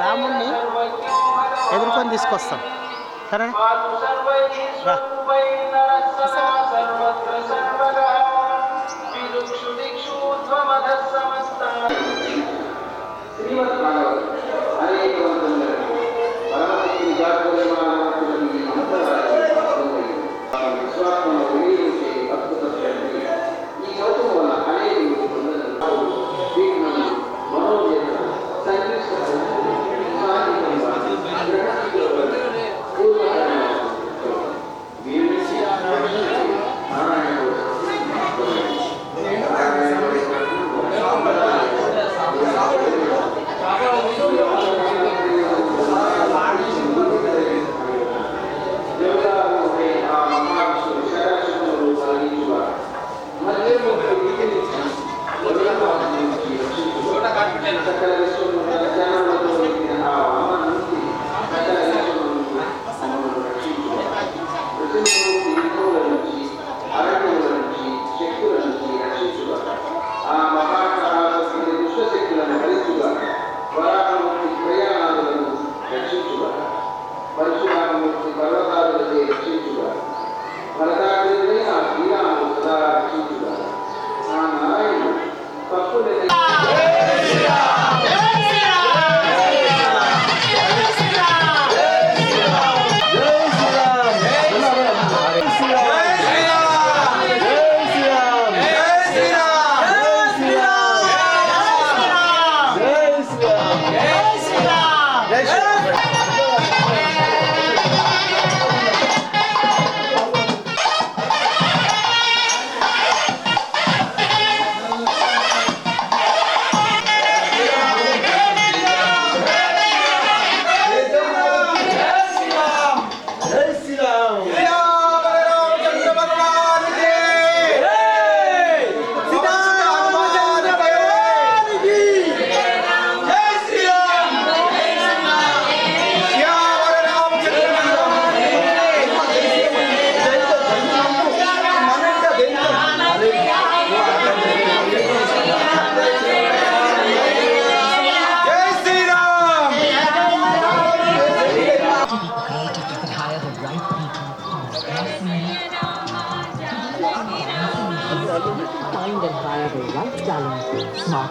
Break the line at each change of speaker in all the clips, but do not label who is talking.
రాముణ్ణి ఎదుర్కొని తీసుకొస్తాం. సరేనా?
శ్రీమద్ భాగవతం.
না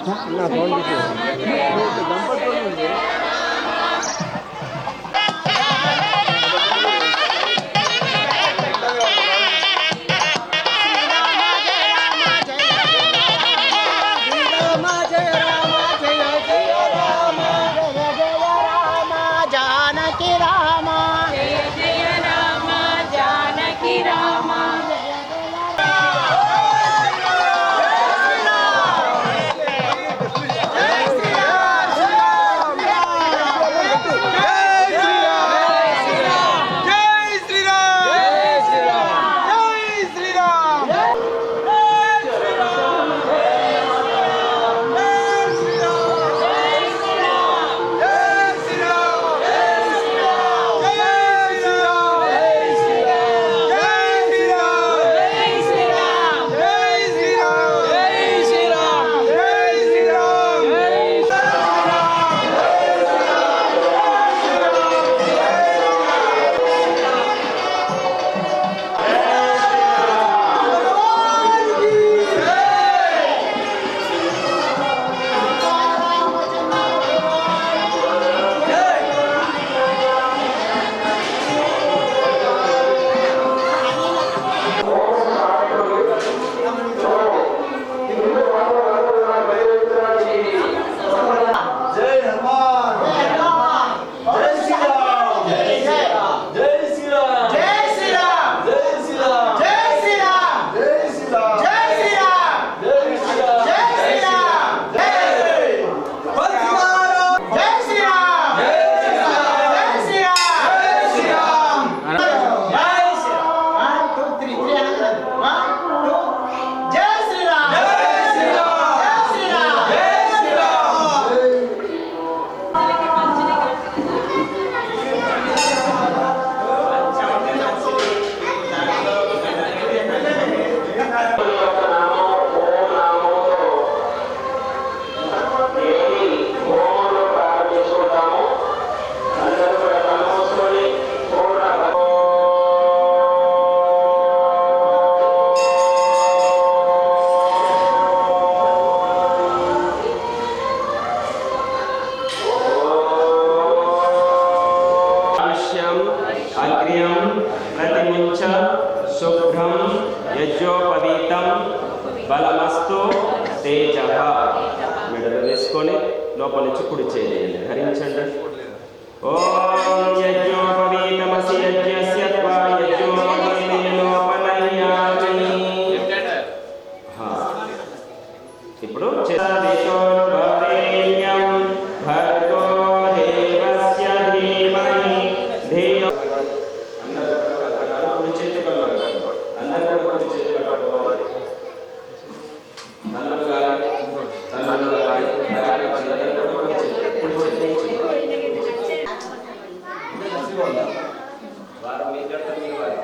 జాగ్రత్తలు ఇవ్వాలి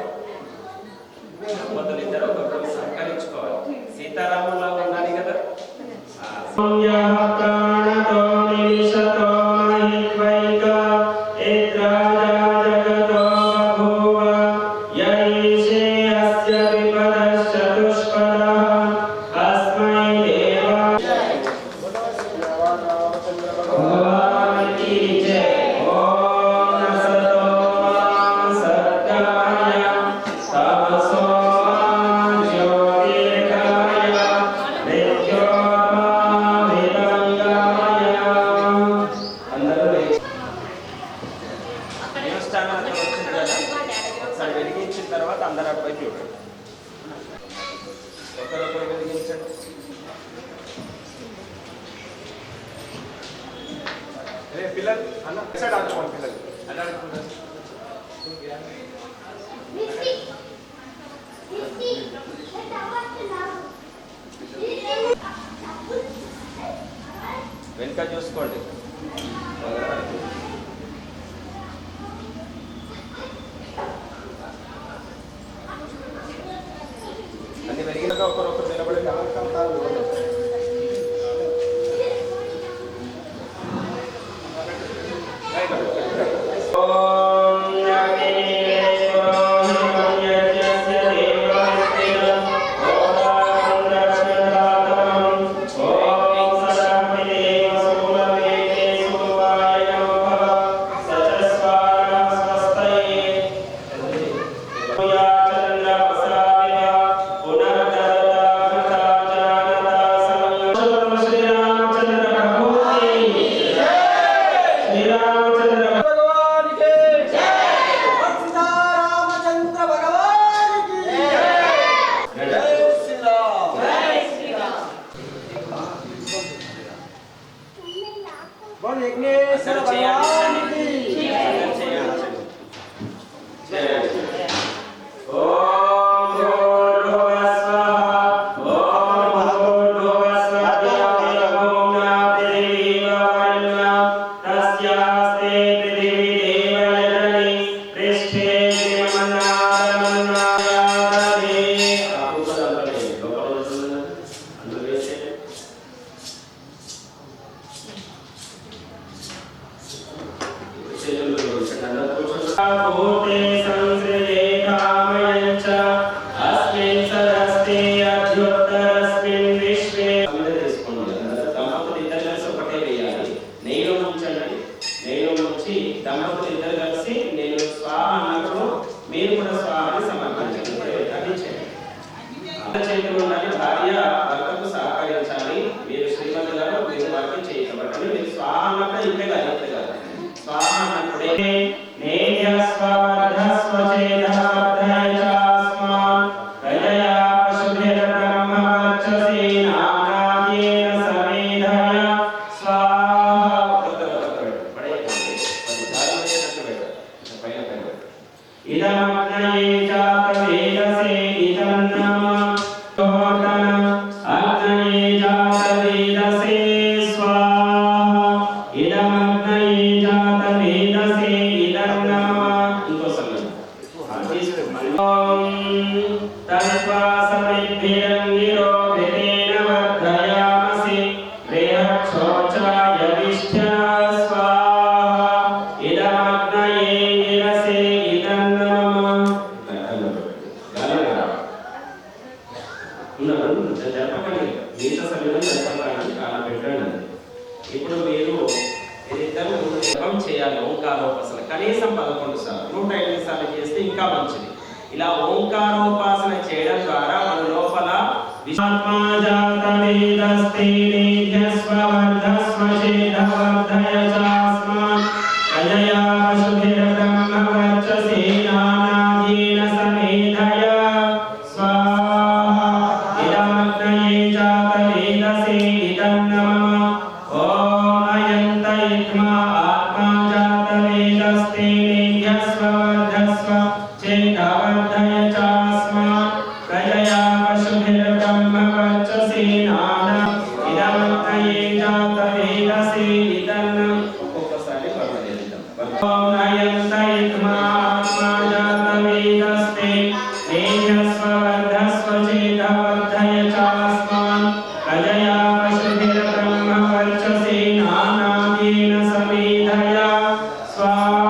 దంపతులు ఇద్దరు ఒకరు సహకరించుకోవాలి సీతారాములా ఉండాలి కదా వెనుక చూసుకోండి إلى متى ఉన్నాను జరపకండి మీతో సమయంలో జరపకండి పెట్టండి. ఇప్పుడు మీరు జపం చేయాలి ఓంకారోపాసన కనీసం పదకొండు సార్లు నూట ఎనిమిది సార్లు చేస్తే ఇంకా మంచిది. ఇలా ఓంకారోపాసన చేయడం ద్వారా మన లోపల విశ్వాత్మా జాత వేదస్తే you ain't स्वामी धन्य स्वामी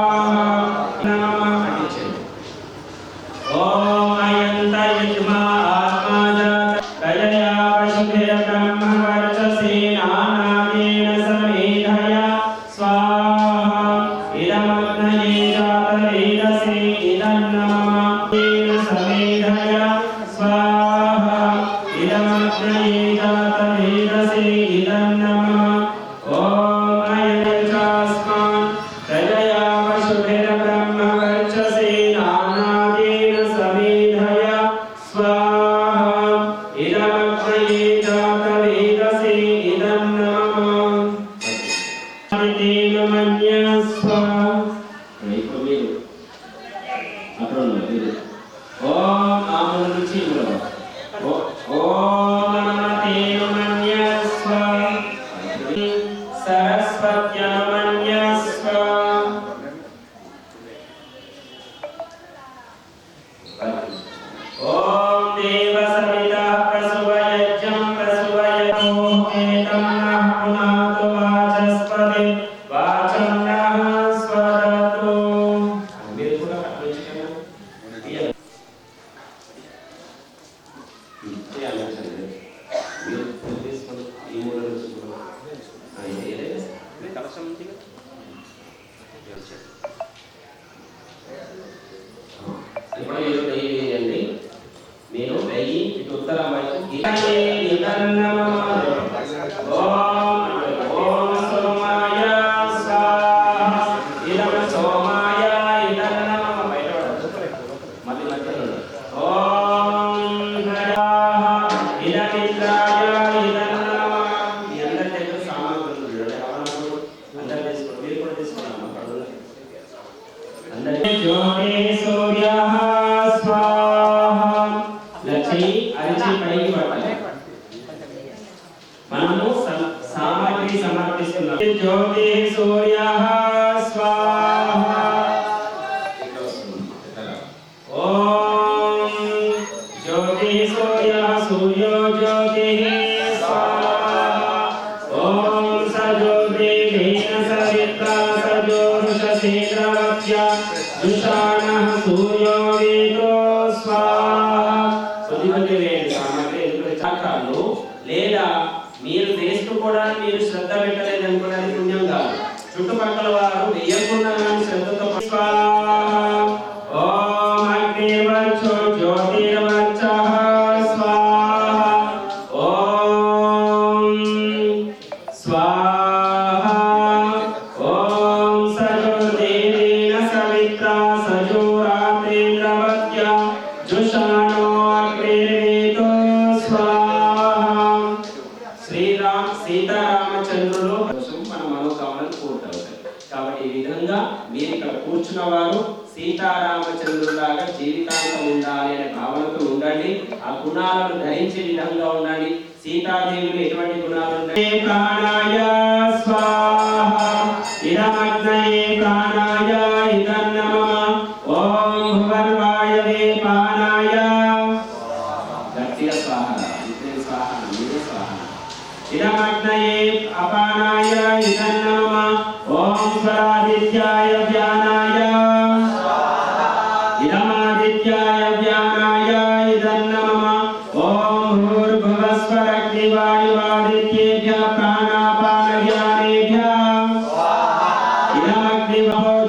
Narayana.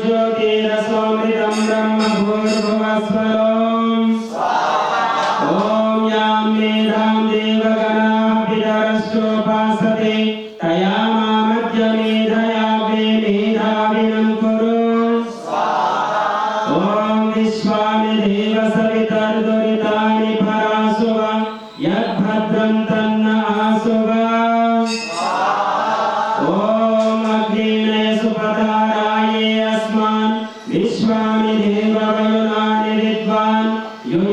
ज्योतिरसोमृतं ब्रह्म भूर्भुवस्वरो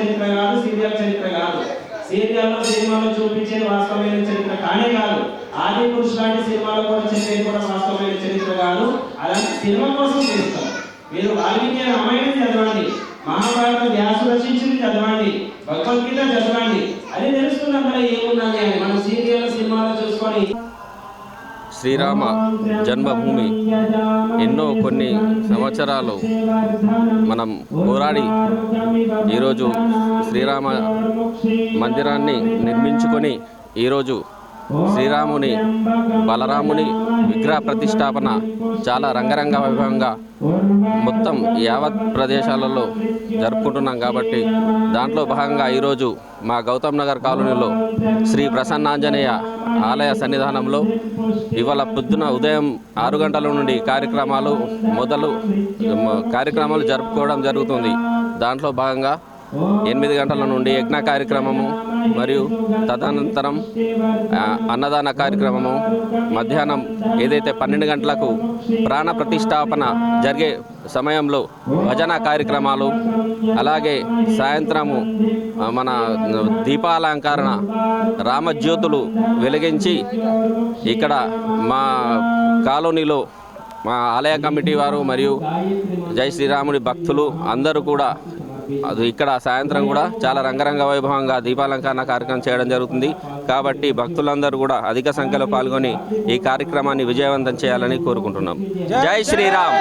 చరిత్ర కాదు సీరియల్ చరిత్ర కాదు. సీరియల్లో సినిమాలో చూపించేది వాస్తవమైన చరిత్ర కానే కాదు. ఆది పురుషు లాంటి సినిమాలో కూడా చెప్పేది కూడా వాస్తవమైన చరిత్ర కాదు. అలాంటి సినిమా కోసం చేస్తాం. మీరు వాల్మీకి రామాయణం చదవండి. మహాభారతం వ్యాసు రచించింది చదవండి. భగవద్గీత చదవండి. అది తెలుస్తుంది అందులో ఏమున్నది అని. మనం సీరియల్ సినిమాలో చూసుకొని
శ్రీరామ జన్మభూమి ఎన్నో కొన్ని సంవత్సరాలు మనం పోరాడి ఈరోజు శ్రీరామ మందిరాన్ని నిర్మించుకొని ఈరోజు శ్రీరాముని బలరాముని విగ్రహ ప్రతిష్టాపన చాలా రంగరంగ వైభవంగా మొత్తం యావత్ ప్రదేశాలలో జరుపుకుంటున్నాం కాబట్టి దాంట్లో భాగంగా ఈరోజు మా గౌతమ్ నగర్ కాలనీలో శ్రీ ప్రసన్నాంజనేయ ఆలయ సన్నిధానంలో ఇవాళ పొద్దున ఉదయం ఆరు గంటల నుండి కార్యక్రమాలు మొదలు కార్యక్రమాలు జరుపుకోవడం జరుగుతుంది. దాంట్లో భాగంగా ఎనిమిది గంటల నుండి యజ్ఞ కార్యక్రమము మరియు తదనంతరం అన్నదాన కార్యక్రమము. మధ్యాహ్నం ఏదైతే పన్నెండు గంటలకు ప్రాణ ప్రతిష్టాపన జరిగే సమయంలో భజన కార్యక్రమాలు అలాగే సాయంత్రము మన దీపాలంకరణ రామజ్యోతులు వెలిగించి ఇక్కడ మా కాలనీలో మా ఆలయ కమిటీ వారు మరియు జై శ్రీరాముడి భక్తులు అందరూ కూడా అది ఇక్కడ సాయంత్రం కూడా చాలా రంగరంగ వైభవంగా దీపాలంకరణ కార్యక్రమం చేయడం జరుగుతుంది. కాబట్టి భక్తులందరూ కూడా అధిక సంఖ్యలో పాల్గొని ఈ కార్యక్రమాన్ని విజయవంతం చేయాలని కోరుకుంటున్నాం. జై శ్రీరామ్.